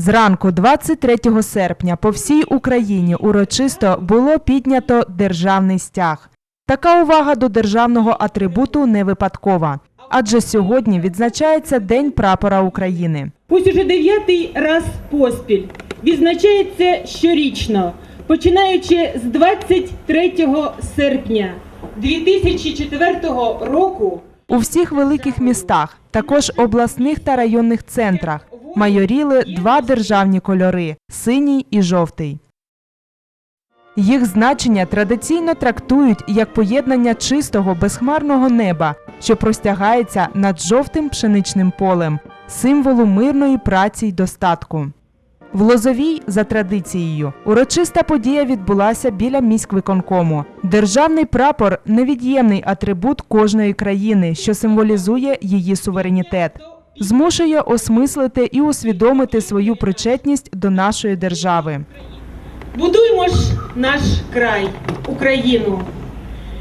Зранку 23 серпня по всій Україні урочисто було піднято державний стяг. Така увага до державного атрибуту не випадкова, адже сьогодні відзначається День прапора України. Ось уже дев'ятий раз поспіль відзначається щорічно, починаючи з 23 серпня 2004 року. У всіх великих містах, також обласних та районних центрах, майоріли два державні кольори синій і жовтий. Їх значення традиційно трактують як поєднання чистого безхмарного неба, що простягається над жовтим пшеничним полем, символу мирної праці й достатку. В Лозовій, за традицією, урочиста подія відбулася біля міськвиконкому. Державний прапор невід'ємний атрибут кожної країни, що символізує її суверенітет. Змушує осмислити і усвідомити свою причетність до нашої держави. Будуймо ж наш край, Україну,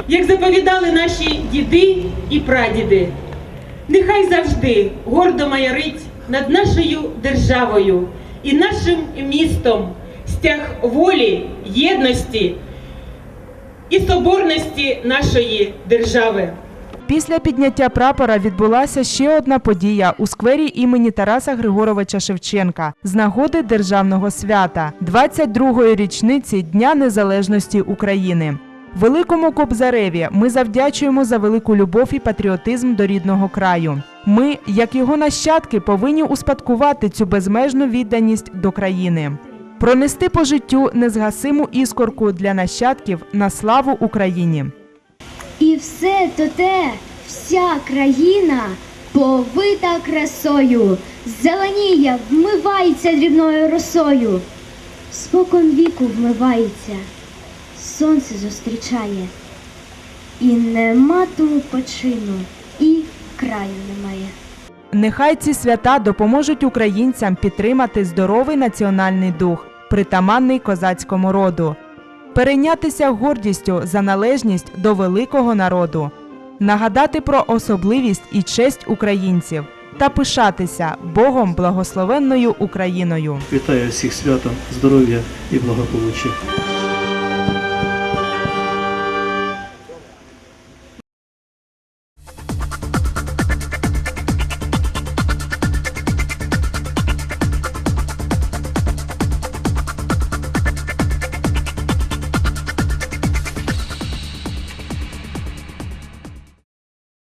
як заповідали наші діди і прадіди. Нехай завжди гордо майорить над нашою державою і нашим містом стяг волі, єдності і соборності нашої держави. Після підняття прапора відбулася ще одна подія у сквері імені Тараса Григоровича Шевченка з нагоди державного свята 22-ї річниці Дня Незалежності України. Великому Кобзареві ми завдячуємо за велику любов і патріотизм до рідного краю. Ми, як його нащадки, повинні успадкувати цю безмежну відданість до країни, пронести по життю незгасиму іскорку для нащадків на славу Україні. І все то те, вся країна повита красою, зеленіє, вмивається дрібною росою, спокон віку вмивається, сонце зустрічає, і нема тому почину, і краю немає. Нехай ці свята допоможуть українцям підтримати здоровий національний дух, притаманний козацькому роду, перейнятися гордістю за належність до великого народу, нагадати про особливість і честь українців та пишатися Богом благословенною Україною. Вітаю всіх святом, здоров'я і благополуччя.